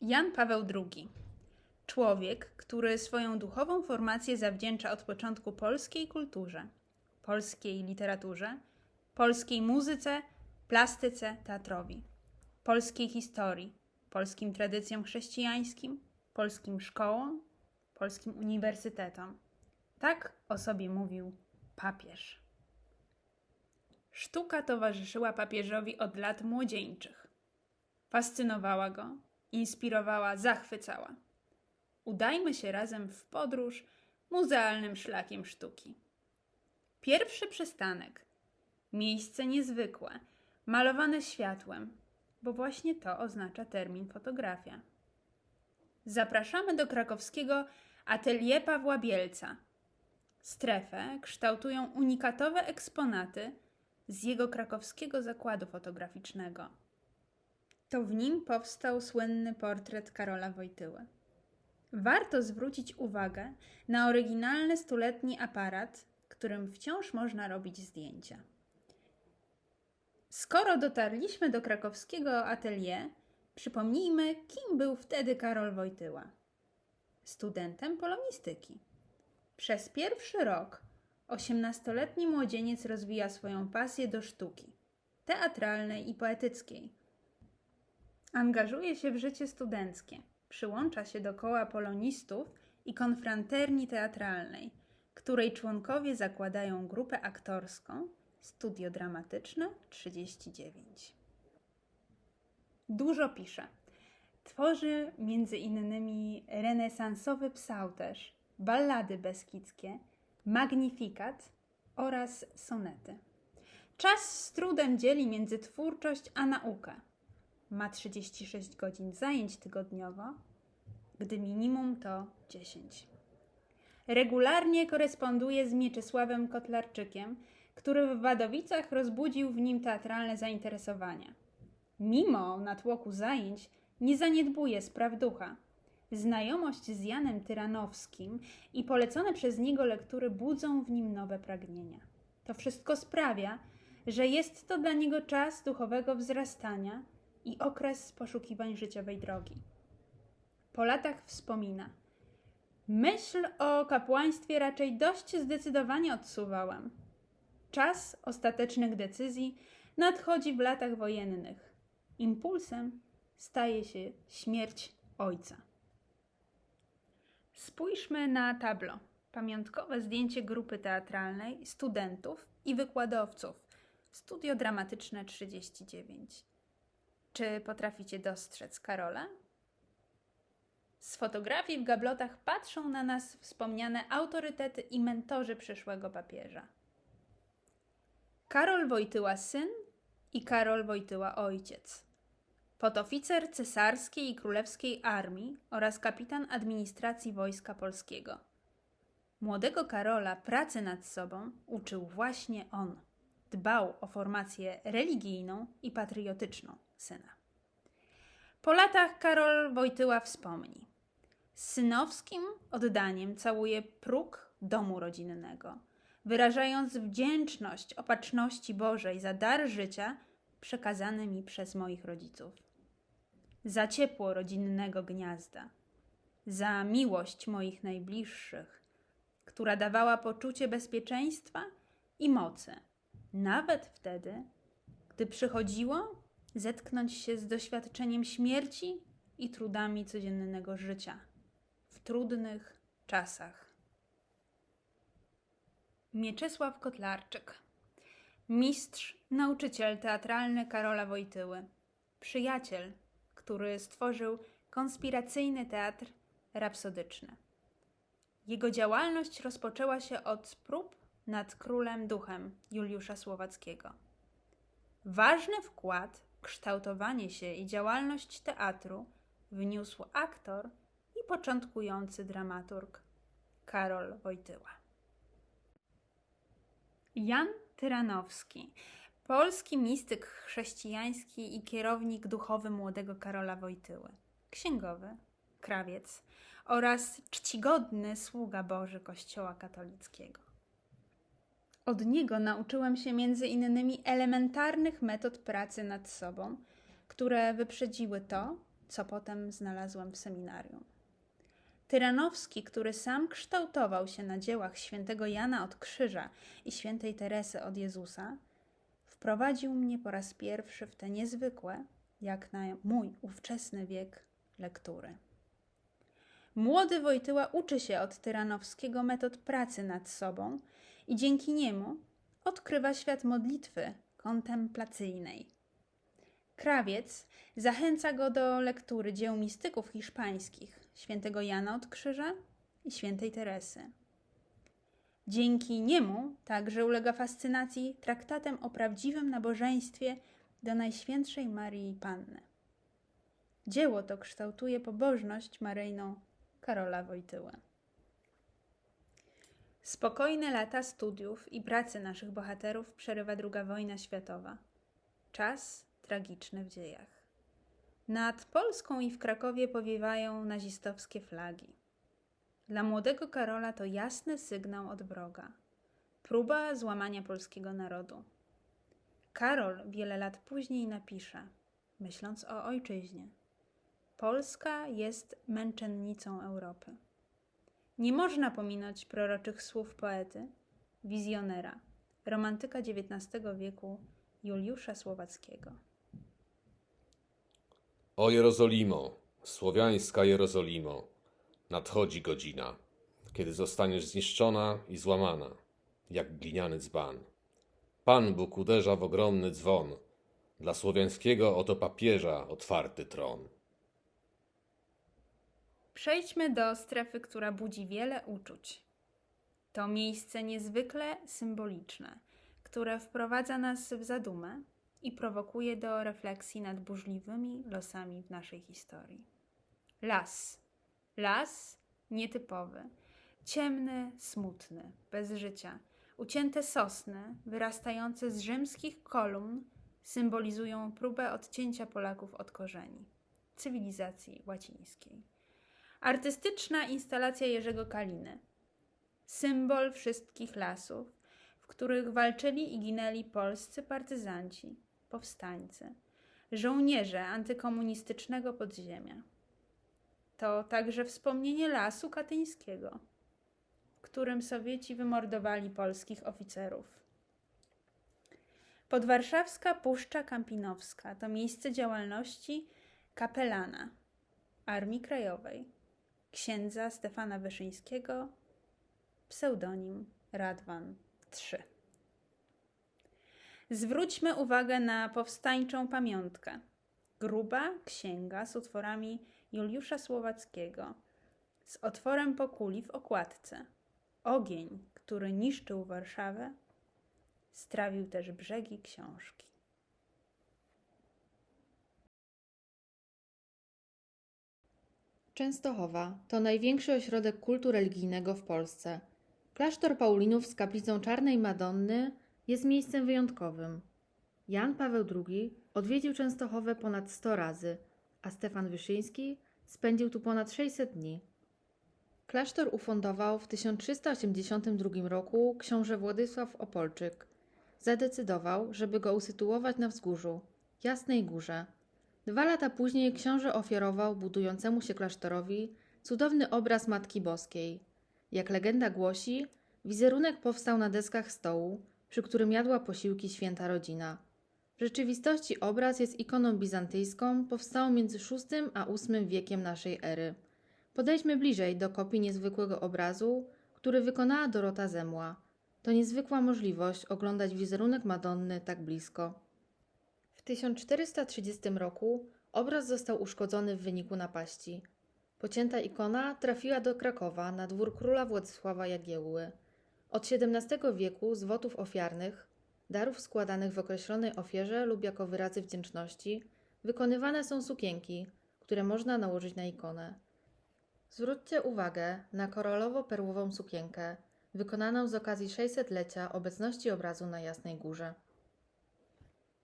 Jan Paweł II. Człowiek, który swoją duchową formację zawdzięcza od początku polskiej kulturze, polskiej literaturze, polskiej muzyce, plastyce, teatrowi, polskiej historii, polskim tradycjom chrześcijańskim, polskim szkołom, polskim uniwersytetom. Tak o sobie mówił papież. Sztuka towarzyszyła papieżowi od lat młodzieńczych. Fascynowała go, inspirowała, zachwycała. Udajmy się razem w podróż muzealnym szlakiem sztuki. Pierwszy przystanek miejsce niezwykłe, malowane światłem, bo właśnie to oznacza termin fotografia. Zapraszamy do krakowskiego atelier Pawła Bielca. Strefę kształtują unikatowe eksponaty z jego krakowskiego zakładu fotograficznego. To w nim powstał słynny portret Karola Wojtyły. Warto zwrócić uwagę na oryginalny stuletni aparat, którym wciąż można robić zdjęcia. Skoro dotarliśmy do krakowskiego atelier, przypomnijmy, kim był wtedy Karol Wojtyła. Studentem polonistyki. Przez pierwszy rok osiemnastoletni młodzieniec rozwija swoją pasję do sztuki teatralnej i poetyckiej. Angażuje się w życie studenckie, przyłącza się do koła polonistów i konfranterni teatralnej, której członkowie zakładają grupę aktorską Studio Dramatyczne 39. Dużo pisze. Tworzy między innymi renesansowy psałterz, ballady beskidzkie, magnifikat oraz sonety. Czas z trudem dzieli między twórczość a naukę. Ma 36 godzin zajęć tygodniowo, gdy minimum to 10. Regularnie koresponduje z Mieczysławem Kotlarczykiem, który w Wadowicach rozbudził w nim teatralne zainteresowania. Mimo natłoku zajęć nie zaniedbuje spraw ducha. Znajomość z Janem Tyranowskim i polecone przez niego lektury budzą w nim nowe pragnienia. To wszystko sprawia, że jest to dla niego czas duchowego wzrastania i okres poszukiwań życiowej drogi. Po latach wspomina: Myśl o kapłaństwie raczej dość zdecydowanie odsuwałem. Czas ostatecznych decyzji nadchodzi w latach wojennych. Impulsem staje się śmierć ojca. Spójrzmy na tablo. Pamiątkowe zdjęcie grupy teatralnej, studentów i wykładowców. Studio Dramatyczne 39. Czy potraficie dostrzec Karola? Z fotografii w gablotach patrzą na nas wspomniane autorytety i mentorzy przyszłego papieża. Karol Wojtyła syn i Karol Wojtyła ojciec. Podoficer cesarskiej i królewskiej armii oraz kapitan administracji wojska polskiego. Młodego Karola pracy nad sobą uczył właśnie on. Dbał o formację religijną i patriotyczną syna. Po latach Karol Wojtyła wspomni. Z synowskim oddaniem całuje próg domu rodzinnego, wyrażając wdzięczność opatrzności Bożej za dar życia przekazany mi przez moich rodziców. Za ciepło rodzinnego gniazda, za miłość moich najbliższych, która dawała poczucie bezpieczeństwa i mocy, nawet wtedy, gdy przychodziło zetknąć się z doświadczeniem śmierci i trudami codziennego życia w trudnych czasach. Mieczysław Kotlarczyk, mistrz, nauczyciel teatralny Karola Wojtyły, przyjaciel, który stworzył konspiracyjny teatr rapsodyczny. Jego działalność rozpoczęła się od prób nad królem duchem Juliusza Słowackiego. Ważny wkład kształtowanie się i działalność teatru wniósł aktor i początkujący dramaturg Karol Wojtyła. Jan Tyranowski, polski mistyk chrześcijański i kierownik duchowy młodego Karola Wojtyły, księgowy, krawiec oraz czcigodny sługa Boży Kościoła katolickiego. Od niego nauczyłem się między innymi elementarnych metod pracy nad sobą, które wyprzedziły to, co potem znalazłam w seminarium. Tyranowski, który sam kształtował się na dziełach świętego Jana od Krzyża i świętej Teresy od Jezusa, wprowadził mnie po raz pierwszy w te niezwykłe, jak na mój ówczesny wiek, lektury. Młody Wojtyła uczy się od Tyranowskiego metod pracy nad sobą i dzięki niemu odkrywa świat modlitwy kontemplacyjnej. Krawiec zachęca go do lektury dzieł mistyków hiszpańskich świętego Jana od Krzyża i świętej Teresy. Dzięki niemu także ulega fascynacji traktatem o prawdziwym nabożeństwie do Najświętszej Marii Panny. Dzieło to kształtuje pobożność maryjną Karola Wojtyły. Spokojne lata studiów i pracy naszych bohaterów przerywa II wojna światowa. Czas tragiczny w dziejach. Nad Polską i w Krakowie powiewają nazistowskie flagi. Dla młodego Karola to jasny sygnał od wroga. Próba złamania polskiego narodu. Karol wiele lat później napisze, myśląc o ojczyźnie. Polska jest męczennicą Europy. Nie można pominąć proroczych słów poety, wizjonera, romantyka XIX wieku Juliusza Słowackiego. O Jerozolimo, słowiańska Jerozolimo, nadchodzi godzina, kiedy zostaniesz zniszczona i złamana, jak gliniany dzban. Pan Bóg uderza w ogromny dzwon, dla słowiańskiego oto papieża otwarty tron. Przejdźmy do strefy, która budzi wiele uczuć. To miejsce niezwykle symboliczne, które wprowadza nas w zadumę i prowokuje do refleksji nad burzliwymi losami w naszej historii. Las. Las nietypowy, ciemny, smutny, bez życia. Ucięte sosny, wyrastające z rzymskich kolumn, symbolizują próbę odcięcia Polaków od korzeni cywilizacji łacińskiej. Artystyczna instalacja Jerzego Kaliny. Symbol wszystkich lasów, w których walczyli i ginęli polscy partyzanci, powstańcy, żołnierze antykomunistycznego podziemia. To także wspomnienie lasu katyńskiego, w którym Sowieci wymordowali polskich oficerów. Podwarszawska Puszcza Kampinowska to miejsce działalności kapelana Armii Krajowej księdza Stefana Wyszyńskiego, pseudonim Radwan III. Zwróćmy uwagę na powstańczą pamiątkę. Gruba księga z utworami Juliusza Słowackiego, z otworem po kuli w okładce. Ogień, który niszczył Warszawę, strawił też brzegi książki. Częstochowa to największy ośrodek kultu religijnego w Polsce. Klasztor Paulinów z kaplicą Czarnej Madonny jest miejscem wyjątkowym. Jan Paweł II odwiedził Częstochowę ponad 100 razy, a Stefan Wyszyński spędził tu ponad 600 dni. Klasztor ufundował w 1382 roku książę Władysław Opolczyk. Zadecydował, żeby go usytuować na wzgórzu, Jasnej Górze. Dwa lata później książę ofiarował budującemu się klasztorowi cudowny obraz Matki Boskiej. Jak legenda głosi, wizerunek powstał na deskach stołu, przy którym jadła posiłki święta rodzina. W rzeczywistości obraz jest ikoną bizantyjską, powstałą między VI a VIII wiekiem naszej ery. Podejdźmy bliżej do kopii niezwykłego obrazu, który wykonała Dorota Zemła. To niezwykła możliwość oglądać wizerunek Madonny tak blisko. W 1430 roku obraz został uszkodzony w wyniku napaści. Pocięta ikona trafiła do Krakowa na dwór króla Władysława Jagiełły. Od XVII wieku z wotów ofiarnych, darów składanych w określonej ofierze lub jako wyrazy wdzięczności, wykonywane są sukienki, które można nałożyć na ikonę. Zwróćcie uwagę na koralowo-perłową sukienkę, wykonaną z okazji 600-lecia obecności obrazu na Jasnej Górze.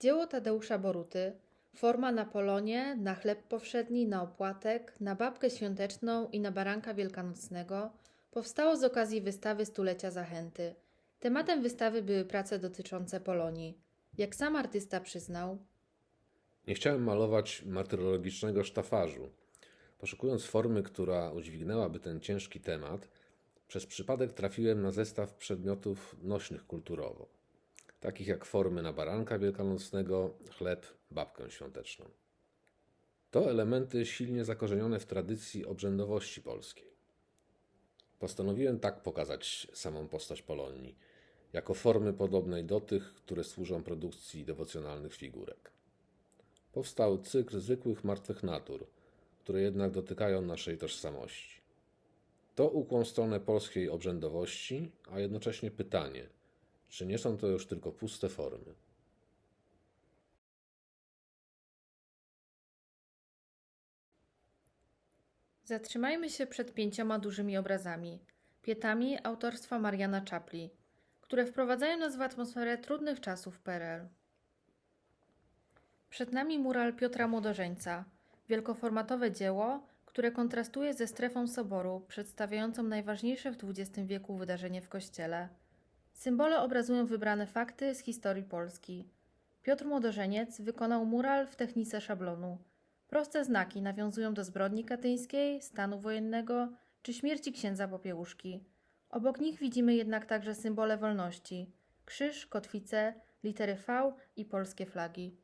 Dzieło Tadeusza Boruty, forma na polonie, na chleb powszedni, na opłatek, na babkę świąteczną i na baranka wielkanocnego, powstało z okazji wystawy stulecia zachęty. Tematem wystawy były prace dotyczące Polonii. Jak sam artysta przyznał, Nie chciałem malować martyrologicznego sztafarzu. Poszukując formy, która udźwignęłaby ten ciężki temat, przez przypadek trafiłem na zestaw przedmiotów nośnych kulturowo, takich jak formy na baranka wielkanocnego, chleb, babkę świąteczną. To elementy silnie zakorzenione w tradycji obrzędowości polskiej. Postanowiłem tak pokazać samą postać Polonii, jako formy podobnej do tych, które służą produkcji dewocjonalnych figurek. Powstał cykl zwykłych martwych natur, które jednak dotykają naszej tożsamości. To ukłon stronę polskiej obrzędowości, a jednocześnie pytanie, czy nie są to już tylko puste formy. Zatrzymajmy się przed pięcioma dużymi obrazami, pietami autorstwa Mariana Czapli, które wprowadzają nas w atmosferę trudnych czasów PRL. Przed nami mural Piotra Młodożeńca, wielkoformatowe dzieło, które kontrastuje ze strefą soboru, przedstawiającą najważniejsze w XX wieku wydarzenie w kościele. Symbole obrazują wybrane fakty z historii Polski. Piotr Młodożeniec wykonał mural w technice szablonu. Proste znaki nawiązują do zbrodni katyńskiej, stanu wojennego czy śmierci księdza Popiełuszki. Obok nich widzimy jednak także symbole wolności: krzyż, kotwice, litery V i polskie flagi.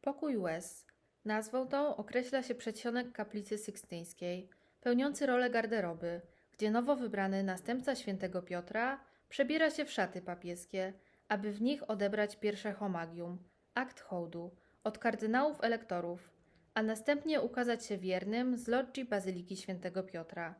Pokój łez. Nazwą tą określa się przedsionek kaplicy sykstyńskiej, pełniący rolę garderoby, gdzie nowo wybrany następca świętego Piotra przebiera się w szaty papieskie, aby w nich odebrać pierwsze homagium, akt hołdu, od kardynałów elektorów, a następnie ukazać się wiernym z logii Bazyliki Świętego Piotra.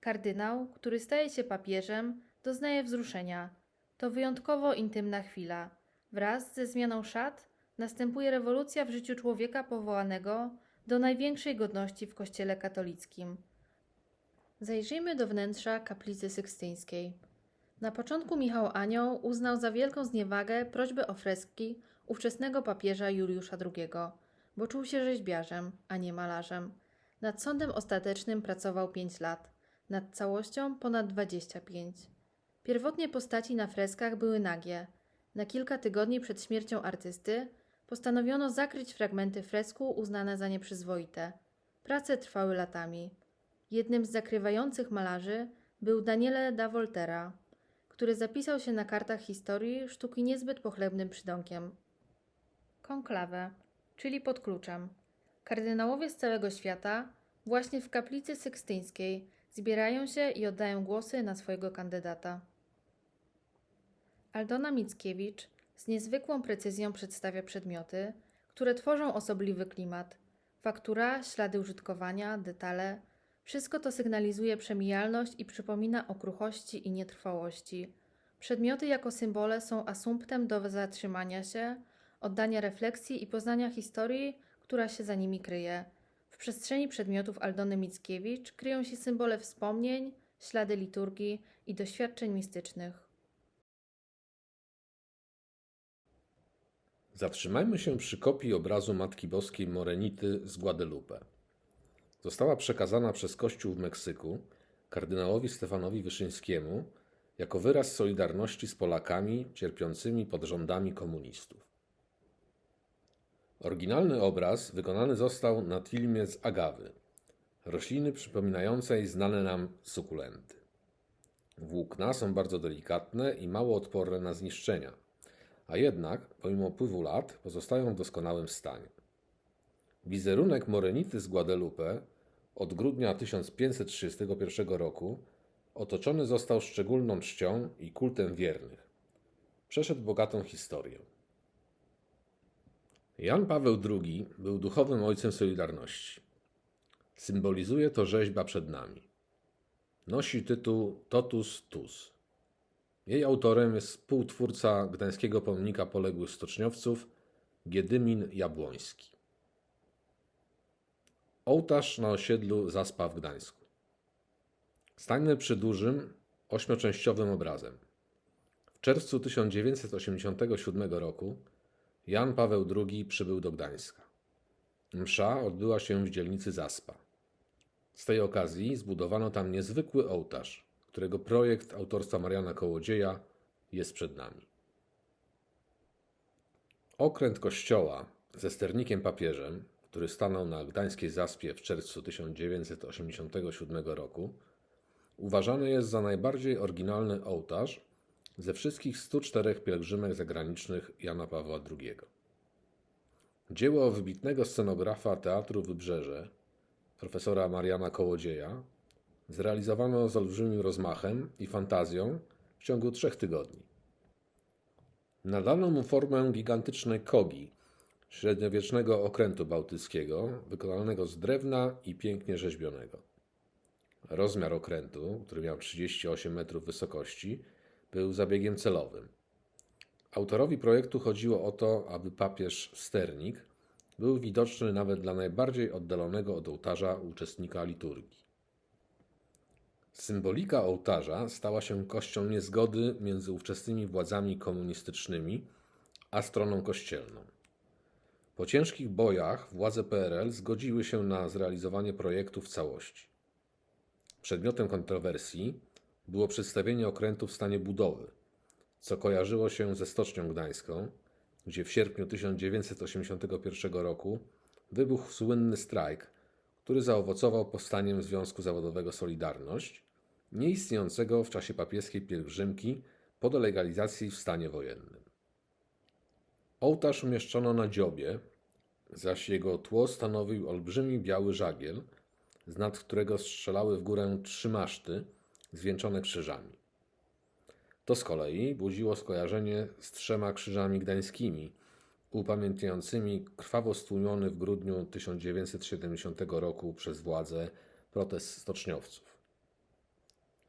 Kardynał, który staje się papieżem, doznaje wzruszenia. To wyjątkowo intymna chwila. Wraz ze zmianą szat następuje rewolucja w życiu człowieka powołanego do największej godności w Kościele katolickim. Zajrzyjmy do wnętrza kaplicy sykstyńskiej. Na początku Michał Anioł uznał za wielką zniewagę prośbę o freski ówczesnego papieża Juliusza II, bo czuł się rzeźbiarzem, a nie malarzem. Nad sądem ostatecznym pracował 5 lat, nad całością ponad 25. Pierwotnie postaci na freskach były nagie. Na kilka tygodni przed śmiercią artysty postanowiono zakryć fragmenty fresku uznane za nieprzyzwoite. Prace trwały latami. Jednym z zakrywających malarzy był Daniele da Volterra, który zapisał się na kartach historii sztuki niezbyt pochlebnym przydonkiem. Konklawę, czyli pod kluczem. Kardynałowie z całego świata właśnie w kaplicy sykstyńskiej zbierają się i oddają głosy na swojego kandydata. Aldona Mickiewicz z niezwykłą precyzją przedstawia przedmioty, które tworzą osobliwy klimat. Faktura, ślady użytkowania, detale wszystko to sygnalizuje przemijalność i przypomina o kruchości i nietrwałości. Przedmioty jako symbole są asumptem do zatrzymania się, oddania refleksji i poznania historii, która się za nimi kryje. W przestrzeni przedmiotów Aldony Mickiewicz kryją się symbole wspomnień, ślady liturgii i doświadczeń mistycznych. Zatrzymajmy się przy kopii obrazu Matki Boskiej Morenity z Guadalupe. Została przekazana przez Kościół w Meksyku kardynałowi Stefanowi Wyszyńskiemu jako wyraz solidarności z Polakami cierpiącymi pod rządami komunistów. Oryginalny obraz wykonany został na tilmie z agawy, rośliny przypominającej znane nam sukulenty. Włókna są bardzo delikatne i mało odporne na zniszczenia, a jednak, pomimo upływu lat, pozostają w doskonałym stanie. Wizerunek Morenity z Guadalupe od grudnia 1531 roku otoczony został szczególną czcią i kultem wiernych. Przeszedł bogatą historię. Jan Paweł II był duchowym ojcem Solidarności. Symbolizuje to rzeźba przed nami. Nosi tytuł Totus Tus. Jej autorem jest współtwórca gdańskiego pomnika poległych stoczniowców Giedymin Jabłoński. Ołtarz na osiedlu Zaspa w Gdańsku. Stańmy przy dużym, ośmioczęściowym obrazem. W czerwcu 1987 roku Jan Paweł II przybył do Gdańska. Msza odbyła się w dzielnicy Zaspa. Z tej okazji zbudowano tam niezwykły ołtarz, którego projekt autorstwa Mariana Kołodzieja jest przed nami. Okręt kościoła ze sternikiem papieżem, który stanął na gdańskiej zaspie w czerwcu 1987 roku, uważany jest za najbardziej oryginalny ołtarz ze wszystkich 104 pielgrzymek zagranicznych Jana Pawła II. Dzieło wybitnego scenografa Teatru Wybrzeże, profesora Mariana Kołodzieja, zrealizowano z olbrzymim rozmachem i fantazją w ciągu trzech tygodni. Nadano mu formę gigantycznej kogi, średniowiecznego okrętu bałtyckiego, wykonanego z drewna i pięknie rzeźbionego. Rozmiar okrętu, który miał 38 metrów wysokości, był zabiegiem celowym. Autorowi projektu chodziło o to, aby papież Sternik był widoczny nawet dla najbardziej oddalonego od ołtarza uczestnika liturgii. Symbolika ołtarza stała się kością niezgody między ówczesnymi władzami komunistycznymi a stroną kościelną. Po ciężkich bojach władze PRL zgodziły się na zrealizowanie projektu w całości. Przedmiotem kontrowersji było przedstawienie okrętu w stanie budowy, co kojarzyło się ze Stocznią Gdańską, gdzie w sierpniu 1981 roku wybuchł słynny strajk, który zaowocował powstaniem Związku Zawodowego Solidarność, nieistniejącego w czasie papieskiej pielgrzymki po delegalizacji w stanie wojennym. Ołtarz umieszczono na dziobie, zaś jego tło stanowił olbrzymi biały żagiel, z nad którego strzelały w górę trzy maszty zwieńczone krzyżami. To z kolei budziło skojarzenie z trzema krzyżami gdańskimi, upamiętniającymi krwawo stłumiony w grudniu 1970 roku przez władze protest stoczniowców.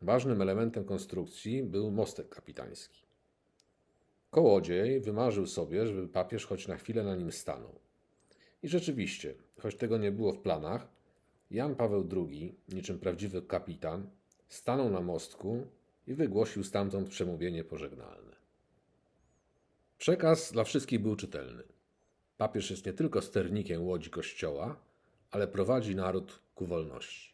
Ważnym elementem konstrukcji był mostek kapitański. Kołodziej wymarzył sobie, żeby papież choć na chwilę na nim stanął. I rzeczywiście, choć tego nie było w planach, Jan Paweł II, niczym prawdziwy kapitan, stanął na mostku i wygłosił stamtąd przemówienie pożegnalne. Przekaz dla wszystkich był czytelny. Papież jest nie tylko sternikiem łodzi Kościoła, ale prowadzi naród ku wolności.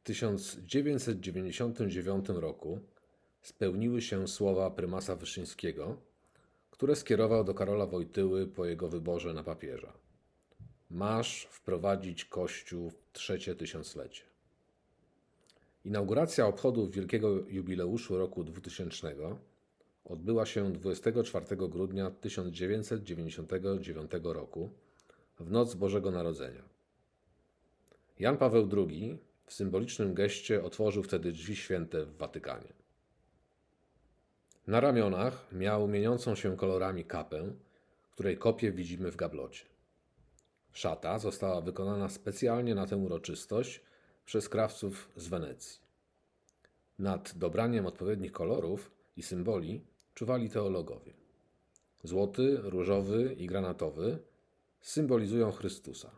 W 1999 roku spełniły się słowa prymasa Wyszyńskiego, które skierował do Karola Wojtyły po jego wyborze na papieża. Masz wprowadzić Kościół w trzecie tysiąclecie. Inauguracja obchodów wielkiego jubileuszu roku 2000 odbyła się 24 grudnia 1999 roku, w noc Bożego Narodzenia. Jan Paweł II w symbolicznym geście otworzył wtedy drzwi święte w Watykanie. Na ramionach miał mieniącą się kolorami kapę, której kopię widzimy w gablocie. Szata została wykonana specjalnie na tę uroczystość przez krawców z Wenecji. Nad dobraniem odpowiednich kolorów i symboli czuwali teologowie. Złoty, różowy i granatowy symbolizują Chrystusa.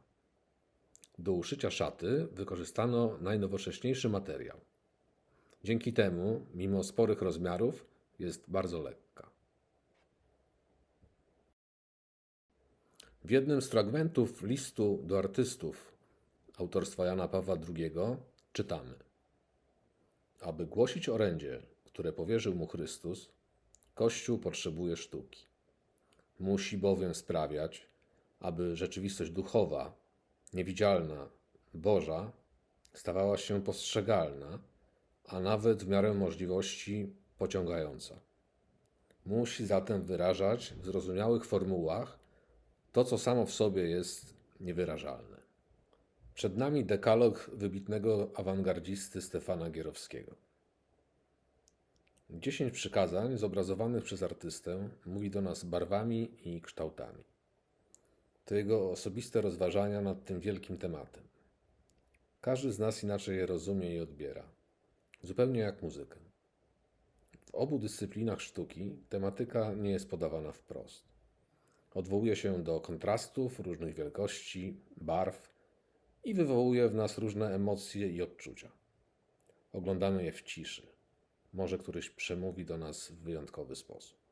Do uszycia szaty wykorzystano najnowocześniejszy materiał. Dzięki temu, mimo sporych rozmiarów, jest bardzo lekka. W jednym z fragmentów listu do artystów autorstwa Jana Pawła II czytamy: Aby głosić orędzie, które powierzył mu Chrystus, Kościół potrzebuje sztuki. Musi bowiem sprawiać, aby rzeczywistość duchowa, niewidzialna, Boża stawała się postrzegalna, a nawet w miarę możliwości pociągająca. Musi zatem wyrażać w zrozumiałych formułach to, co samo w sobie jest niewyrażalne. Przed nami dekalog wybitnego awangardzisty Stefana Gierowskiego. Dziesięć przykazań zobrazowanych przez artystę mówi do nas barwami i kształtami. To jego osobiste rozważania nad tym wielkim tematem. Każdy z nas inaczej je rozumie i odbiera, zupełnie jak muzykę. Obu dyscyplinach sztuki tematyka nie jest podawana wprost. Odwołuje się do kontrastów, różnych wielkości, barw i wywołuje w nas różne emocje i odczucia. Oglądamy je w ciszy. Może któryś przemówi do nas w wyjątkowy sposób.